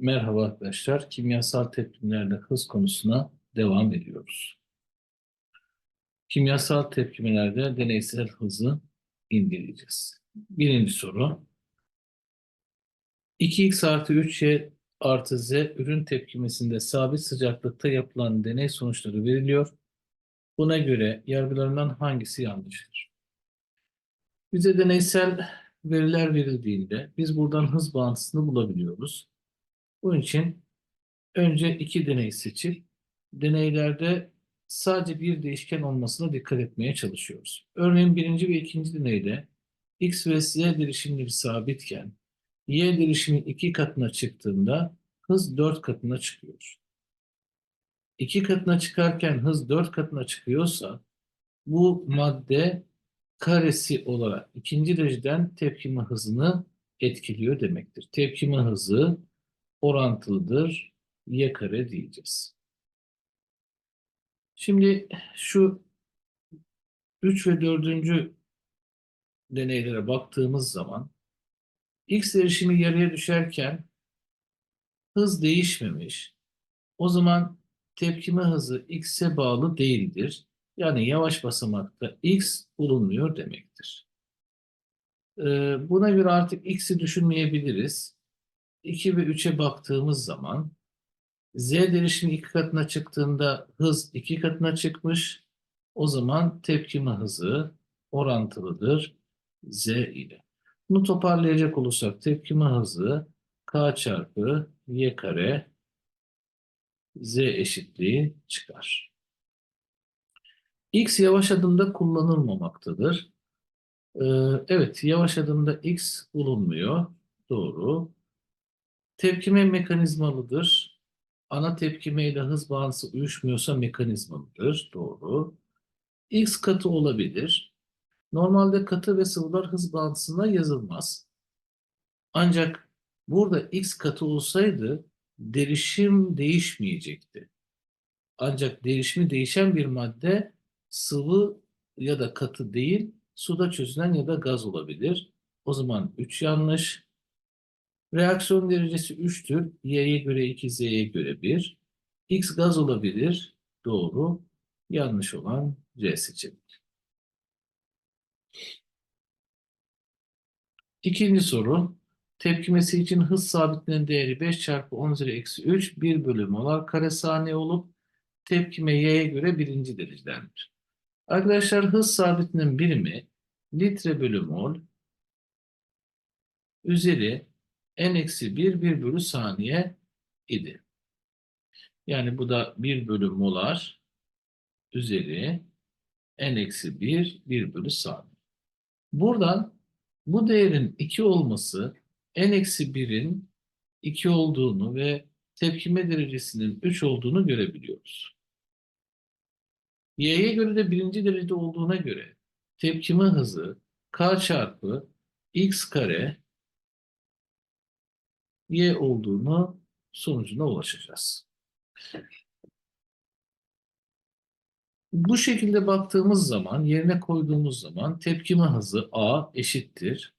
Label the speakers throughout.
Speaker 1: Merhaba arkadaşlar. Kimyasal tepkimelerde hız konusuna devam ediyoruz. Kimyasal tepkimelerde deneysel hızı indireceğiz. Birinci soru. 2x artı 3y artı z ürün tepkimesinde sabit sıcaklıkta yapılan deney sonuçları veriliyor. Buna göre yargılarından hangisi yanlıştır? Bize deneysel veriler verildiğinde biz buradan hız bağıntısını bulabiliyoruz. Bunun için önce iki deney seçip deneylerde sadece bir değişken olmasına dikkat etmeye çalışıyoruz. Örneğin birinci ve ikinci deneyde x ve z derişimleri sabitken y derişimi iki katına çıktığında hız dört katına çıkıyor. İki katına çıkarken hız dört katına çıkıyorsa bu madde karesi olarak ikinci dereceden tepkime hızını etkiliyor demektir. Tepkime hızı orantılıdır. Y kare diyeceğiz. Şimdi şu 3 ve 4. deneylere baktığımız zaman x erişimi yarıya düşerken hız değişmemiş. O zaman tepkime hızı x'e bağlı değildir. Yani yavaş basamakta x bulunmuyor demektir. Ee, buna göre artık x'i düşünmeyebiliriz. 2 ve 3'e baktığımız zaman z derişimi iki katına çıktığında hız iki katına çıkmış. O zaman tepkime hızı orantılıdır z ile. Bunu toparlayacak olursak tepkime hızı k çarpı y kare z eşitliği çıkar. X yavaş adımda kullanılmamaktadır. Ee, evet, yavaş adımda X bulunmuyor. Doğru. Tepkime mekanizmalıdır. Ana tepkime ile hız bağıntısı uyuşmuyorsa mekanizmalıdır. Doğru. X katı olabilir. Normalde katı ve sıvılar hız bağıntısına yazılmaz. Ancak burada X katı olsaydı derişim değişmeyecekti. Ancak derişimi değişen bir madde sıvı ya da katı değil, suda çözülen ya da gaz olabilir. O zaman 3 yanlış. Reaksiyon derecesi 3'tür. Y'ye göre 2, Z'ye göre 1. X gaz olabilir. Doğru. Yanlış olan C seçeneği. İkinci soru. Tepkimesi için hız sabitinin değeri 5 çarpı 10 üzeri eksi 3 1 bölü molar kare saniye olup tepkime y'ye göre birinci derecedendir. Arkadaşlar hız sabitinin birimi litre bölü mol üzeri n-1 1 bölü saniye idi. Yani bu da 1 bölü molar üzeri n-1 1 bölü saniye. Buradan bu değerin 2 olması n-1'in 2 olduğunu ve tepkime derecesinin 3 olduğunu görebiliyoruz. Y'ye göre de birinci derecede olduğuna göre tepkime hızı k çarpı x kare y olduğunu sonucuna ulaşacağız. Bu şekilde baktığımız zaman, yerine koyduğumuz zaman tepkime hızı a eşittir.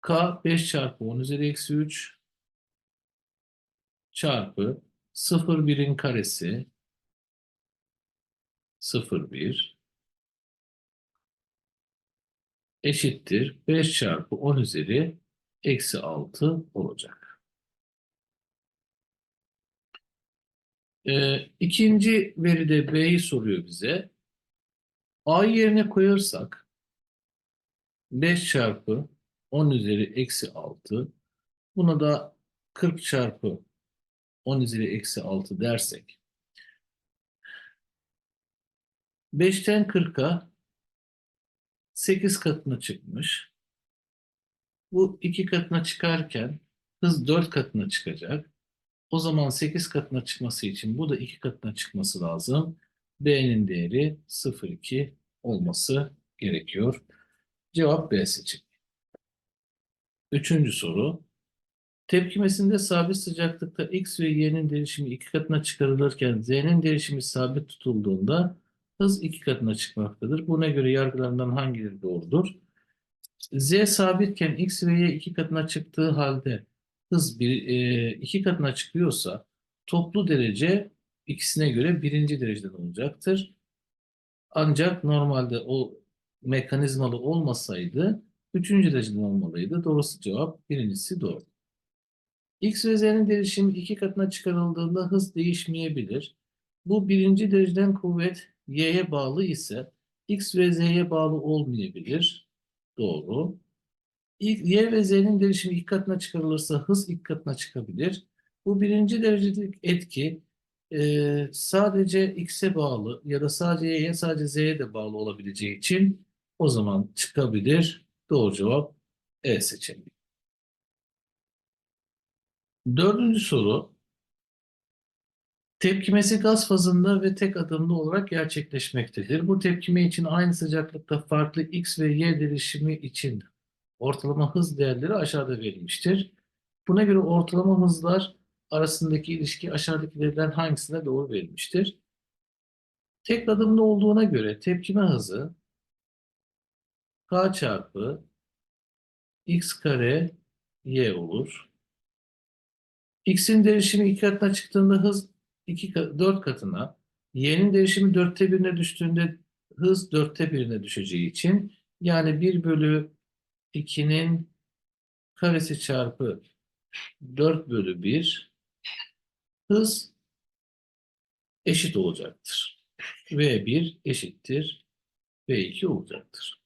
Speaker 1: k 5 çarpı 10 üzeri eksi 3 çarpı 0,1'in karesi 0,1 eşittir 5 çarpı 10 üzeri eksi 6 olacak. Ee, ikinci veride B'yi soruyor bize. A yerine koyarsak 5 çarpı 10 üzeri eksi 6 buna da 40 çarpı 10 üzeri eksi 6 dersek 5'ten 40'a 8 katına çıkmış. Bu 2 katına çıkarken hız 4 katına çıkacak. O zaman 8 katına çıkması için bu da 2 katına çıkması lazım. B'nin değeri 0,2 olması gerekiyor. Cevap B seçeneği. Üçüncü soru. Tepkimesinde sabit sıcaklıkta X ve Y'nin derişimi 2 katına çıkarılırken Z'nin derişimi sabit tutulduğunda hız 2 katına çıkmaktadır. Buna göre yargılarından hangileri doğrudur? Z sabitken X ve Y 2 katına çıktığı halde hız bir, e, iki katına çıkıyorsa toplu derece ikisine göre birinci dereceden olacaktır. Ancak normalde o mekanizmalı olmasaydı üçüncü dereceden olmalıydı. Doğrusu cevap birincisi doğru. X ve Z'nin derişimi iki katına çıkarıldığında hız değişmeyebilir. Bu birinci dereceden kuvvet Y'ye bağlı ise X ve Z'ye bağlı olmayabilir. Doğru. İlk- Y ve Z'nin derişimi iki katına çıkarılırsa hız iki katına çıkabilir. Bu birinci derecedeki etki e, sadece X'e bağlı ya da sadece Y'ye sadece Z'ye de bağlı olabileceği için o zaman çıkabilir. Doğru cevap E seçeneği. Dördüncü soru. Tepkimesi gaz fazında ve tek adımlı olarak gerçekleşmektedir. Bu tepkime için aynı sıcaklıkta farklı X ve Y derişimi için ortalama hız değerleri aşağıda verilmiştir. Buna göre ortalama hızlar arasındaki ilişki aşağıdakilerden hangisine doğru verilmiştir? Tek adımlı olduğuna göre tepkime hızı K çarpı X kare Y olur. X'in derişimi iki katına çıktığında hız iki, ka- dört katına, Y'nin derişimi dörtte birine düştüğünde hız dörtte birine düşeceği için yani 1 bölü 2'nin karesi çarpı 4 bölü 1 hız eşit olacaktır. V1 eşittir V2 olacaktır.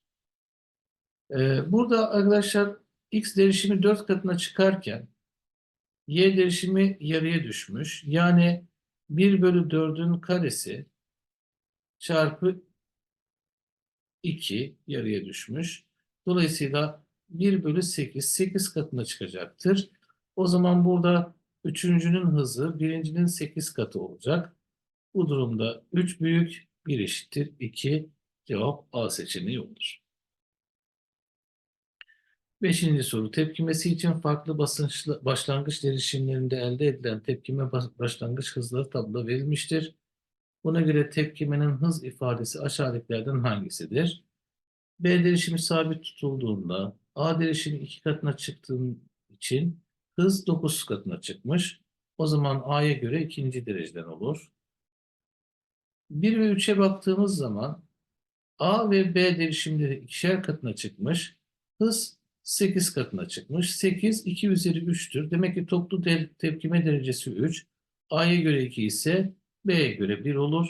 Speaker 1: Ee, burada arkadaşlar X derişimi 4 katına çıkarken Y derişimi yarıya düşmüş. Yani 1 bölü 4'ün karesi çarpı 2 yarıya düşmüş. Dolayısıyla 1 bölü 8, 8 katına çıkacaktır. O zaman burada üçüncünün hızı birincinin 8 katı olacak. Bu durumda 3 büyük, 1 eşittir 2. Cevap A seçeneği olur. Beşinci soru. Tepkimesi için farklı basınçlı başlangıç derişimlerinde elde edilen tepkime başlangıç hızları tabloda verilmiştir. Buna göre tepkimenin hız ifadesi aşağıdakilerden hangisidir? B derişimi sabit tutulduğunda A derişimi iki katına çıktığı için hız 9 katına çıkmış. O zaman A'ya göre ikinci dereceden olur. 1 ve 3'e baktığımız zaman A ve B derişimleri ikişer katına çıkmış. Hız 8 katına çıkmış. 8 2 üzeri 3'tür. Demek ki toplu de- tepkime derecesi 3. A'ya göre 2 ise B'ye göre 1 olur.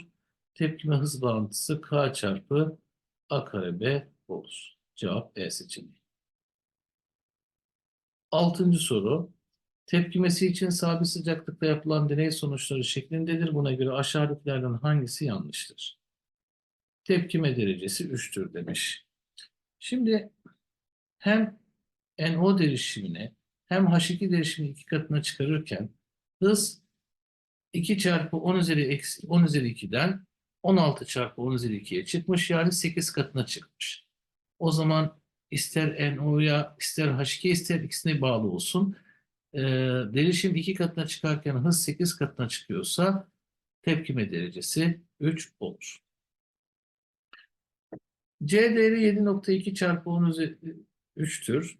Speaker 1: Tepkime hız bağıntısı K çarpı A kare B olur. Cevap E seçeneği. Altıncı soru. Tepkimesi için sabit sıcaklıkta yapılan deney sonuçları şeklindedir. Buna göre aşağıdakilerden hangisi yanlıştır? Tepkime derecesi 3'tür demiş. Şimdi hem NO derişimini hem H2 derişimini iki katına çıkarırken hız 2 çarpı 10 üzeri eksi 10 üzeri 2'den 16 çarpı 10 üzeri 2'ye çıkmış. Yani 8 katına çıkmış. O zaman ister NO'ya ister H2 ister ikisine bağlı olsun. Ee, derişim 2 katına çıkarken hız 8 katına çıkıyorsa tepkime derecesi 3 olur. C değeri 7.2 çarpı 10 üzeri 3'tür.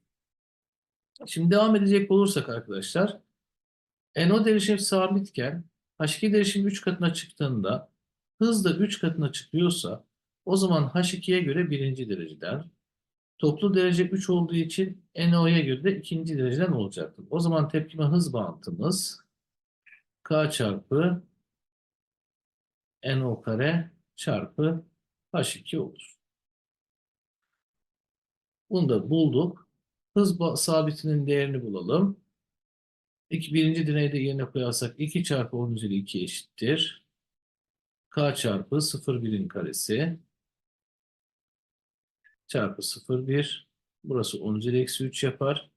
Speaker 1: Şimdi devam edecek olursak arkadaşlar NO derişim sabitken H2 derişim 3 katına çıktığında hız da 3 katına çıkıyorsa o zaman H2'ye göre birinci dereceden toplu derece 3 olduğu için NO'ya göre de ikinci dereceden olacaktır. O zaman tepkime hız bağıntımız K çarpı NO kare çarpı H2 olur. Bunu da bulduk. Hız sabitinin değerini bulalım. İki, birinci deneyde yerine koyarsak 2 çarpı 10 üzeri 2 eşittir. K çarpı 0,1'in karesi çarpı 0,1. Burası 10 üzeri eksi 3 yapar.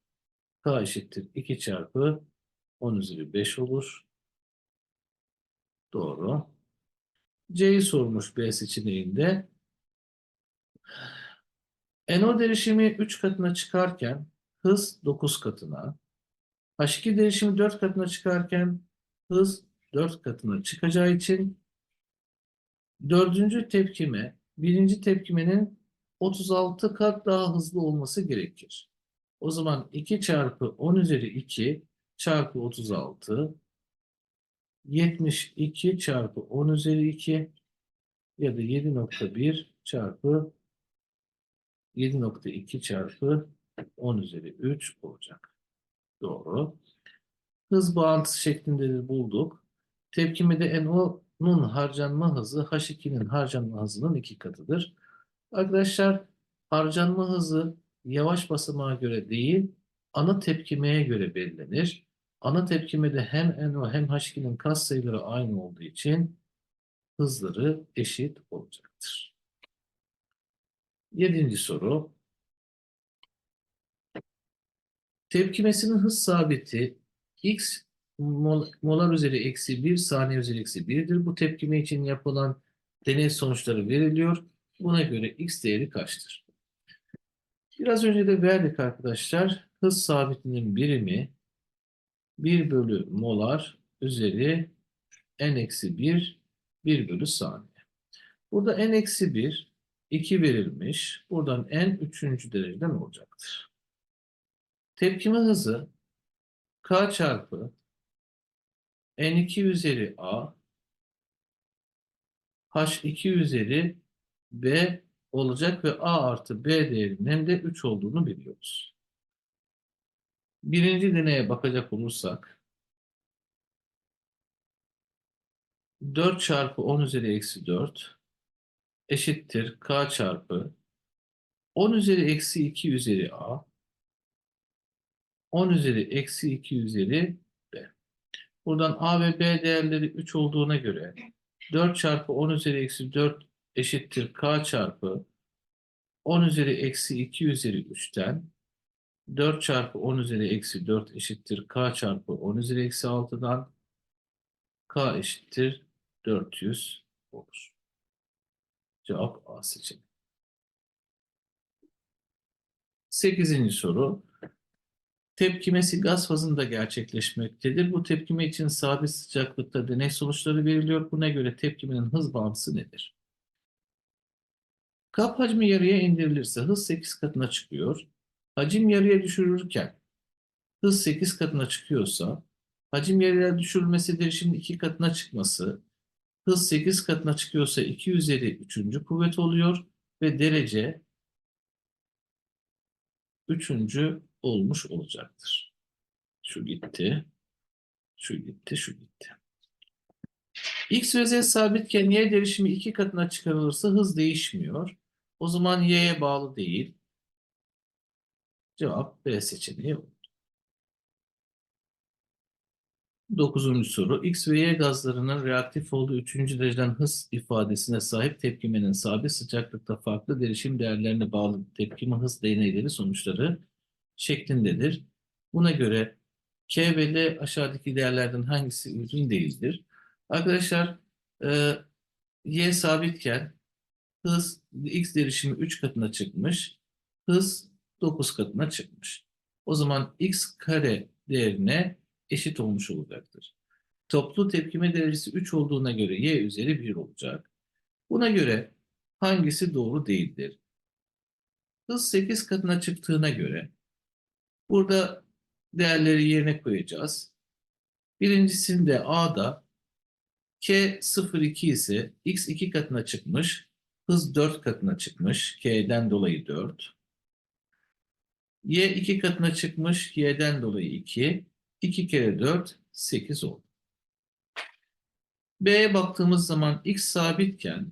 Speaker 1: K eşittir 2 çarpı 10 üzeri 5 olur. Doğru. C'yi sormuş B seçeneğinde. NO derişimi 3 katına çıkarken hız 9 katına, H2 derişimi 4 katına çıkarken hız 4 katına çıkacağı için dördüncü tepkime birinci tepkimenin 36 kat daha hızlı olması gerekir. O zaman 2 çarpı 10 üzeri 2 çarpı 36 72 çarpı 10 üzeri 2 ya da 7.1 çarpı 7.2 çarpı 10 üzeri 3 olacak. Doğru. Hız bağıntısı şeklinde de bulduk. Tepkimede NO'nun harcanma hızı H2'nin harcanma hızının iki katıdır. Arkadaşlar harcanma hızı yavaş basamağa göre değil, ana tepkimeye göre belirlenir. Ana tepkimede hem NO hem H2'nin katsayıları aynı olduğu için hızları eşit olacaktır. Yedinci soru. Tepkimesinin hız sabiti x mol, molar üzeri eksi 1 saniye üzeri eksi 1'dir. Bu tepkime için yapılan deney sonuçları veriliyor. Buna göre x değeri kaçtır? Biraz önce de verdik arkadaşlar. Hız sabitinin birimi 1 bölü molar üzeri n eksi 1 1 bölü saniye. Burada n eksi 1 2 verilmiş. Buradan n üçüncü dereceden olacaktır. Tepkime hızı k çarpı n2 üzeri a h2 üzeri b olacak ve a artı b değerinin de 3 olduğunu biliyoruz. Birinci deneye bakacak olursak 4 çarpı 10 üzeri eksi 4 eşittir k çarpı 10 üzeri eksi 2 üzeri a 10 üzeri eksi 2 üzeri b. Buradan a ve b değerleri 3 olduğuna göre 4 çarpı 10 üzeri eksi 4 eşittir k çarpı 10 üzeri eksi 2 üzeri 3'ten 4 çarpı 10 üzeri eksi 4 eşittir k çarpı 10 üzeri eksi 6'dan k eşittir 400 olur. Cevap A seçeneği. Sekizinci soru. Tepkimesi gaz fazında gerçekleşmektedir. Bu tepkime için sabit sıcaklıkta deney sonuçları veriliyor. Buna göre tepkimenin hız bağıntısı nedir? Kap hacmi yarıya indirilirse hız 8 katına çıkıyor. Hacim yarıya düşürülürken hız 8 katına çıkıyorsa hacim yarıya düşürülmesi derişimin 2 katına çıkması hız 8 katına çıkıyorsa 2 üzeri 3. kuvvet oluyor ve derece 3. olmuş olacaktır. Şu gitti, şu gitti, şu gitti. X ve Z sabitken Y derişimi 2 katına çıkarılırsa hız değişmiyor. O zaman Y'ye bağlı değil. Cevap B seçeneği olur. Dokuzuncu soru. X ve Y gazlarının reaktif olduğu üçüncü dereceden hız ifadesine sahip tepkimenin sabit sıcaklıkta farklı derişim değerlerine bağlı tepkime hız deneyleri sonuçları şeklindedir. Buna göre K ve L aşağıdaki değerlerden hangisi uygun değildir? Arkadaşlar e, Y sabitken hız X derişimi 3 katına çıkmış. Hız 9 katına çıkmış. O zaman X kare değerine eşit olmuş olacaktır. Toplu tepkime derecesi 3 olduğuna göre y üzeri 1 olacak. Buna göre hangisi doğru değildir? Hız 8 katına çıktığına göre burada değerleri yerine koyacağız. Birincisinde A'da K 0,2 ise X 2 katına çıkmış, hız 4 katına çıkmış, K'den dolayı 4. Y 2 katına çıkmış, Y'den dolayı 2. 2 kere 4, 8 oldu. B'ye baktığımız zaman x sabitken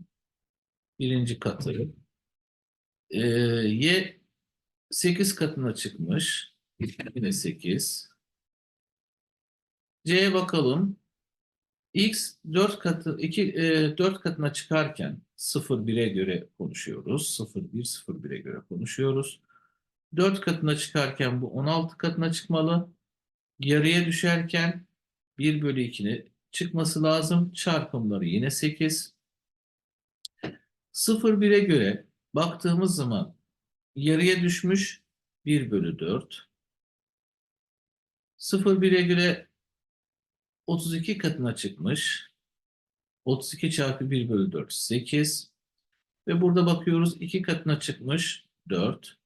Speaker 1: birinci katı e, y 8 katına çıkmış. Yine 8. C'ye bakalım. X 4 katı 2 e, 4 katına çıkarken 0 1'e göre konuşuyoruz. 0 1 0 1'e göre konuşuyoruz. 4 katına çıkarken bu 16 katına çıkmalı yarıya düşerken 1 bölü 2'ne çıkması lazım. Çarpımları yine 8. 0 1'e göre baktığımız zaman yarıya düşmüş 1 bölü 4. 0 1'e göre 32 katına çıkmış. 32 çarpı 1 bölü 4 8. Ve burada bakıyoruz 2 katına çıkmış 4.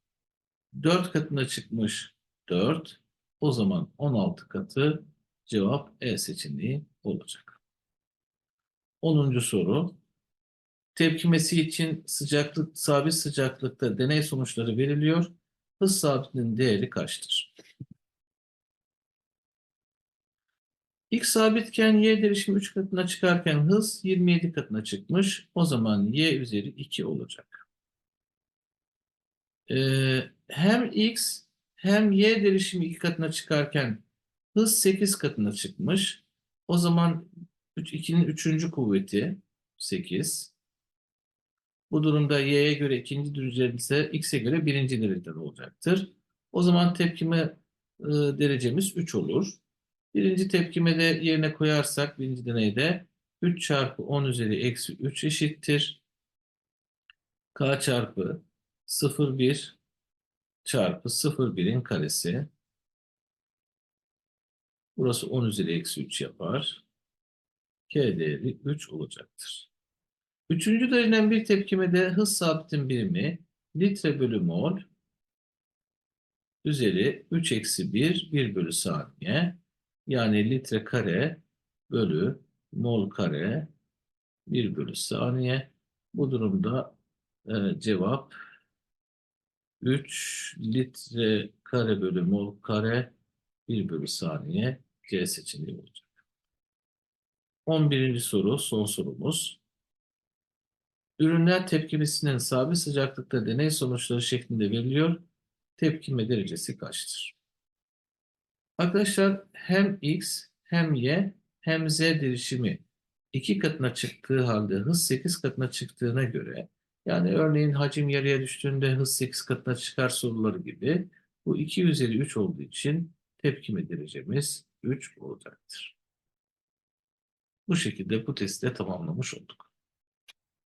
Speaker 1: 4 katına çıkmış 4. O zaman 16 katı cevap E seçeneği olacak. 10. soru. Tepkimesi için sıcaklık sabit sıcaklıkta deney sonuçları veriliyor. Hız sabitinin değeri kaçtır? X sabitken y derişimi 3 katına çıkarken hız 27 katına çıkmış. O zaman y üzeri 2 olacak. Ee, hem x hem y derişimi 2 katına çıkarken hız 8 katına çıkmış. O zaman 2'nin 3. kuvveti 8. Bu durumda y'ye göre ikinci derecede ise x'e göre birinci derecede olacaktır. O zaman tepkime e, derecemiz 3 olur. Birinci tepkime de yerine koyarsak birinci deneyde 3 çarpı 10 üzeri eksi 3 eşittir. K çarpı 0,1 çarpı 0,1'in karesi. Burası 10 üzeri eksi 3 yapar. K değeri 3 olacaktır. Üçüncü dereceden bir tepkimede hız sabitin birimi litre bölü mol üzeri 3 eksi 1, 1 bölü saniye. Yani litre kare bölü mol kare 1 bölü saniye. Bu durumda e, cevap 3 litre kare bölü mol kare 1 bölü saniye C seçeneği olacak. 11. soru son sorumuz. Ürünler tepkimesinin sabit sıcaklıkta deney sonuçları şeklinde veriliyor. Tepkime derecesi kaçtır? Arkadaşlar hem X hem Y hem Z derişimi iki katına çıktığı halde hız 8 katına çıktığına göre yani örneğin hacim yarıya düştüğünde hız 8 katına çıkar soruları gibi bu 2 üzeri 3 olduğu için tepkime derecemiz 3 olacaktır. Bu şekilde bu testi de tamamlamış olduk.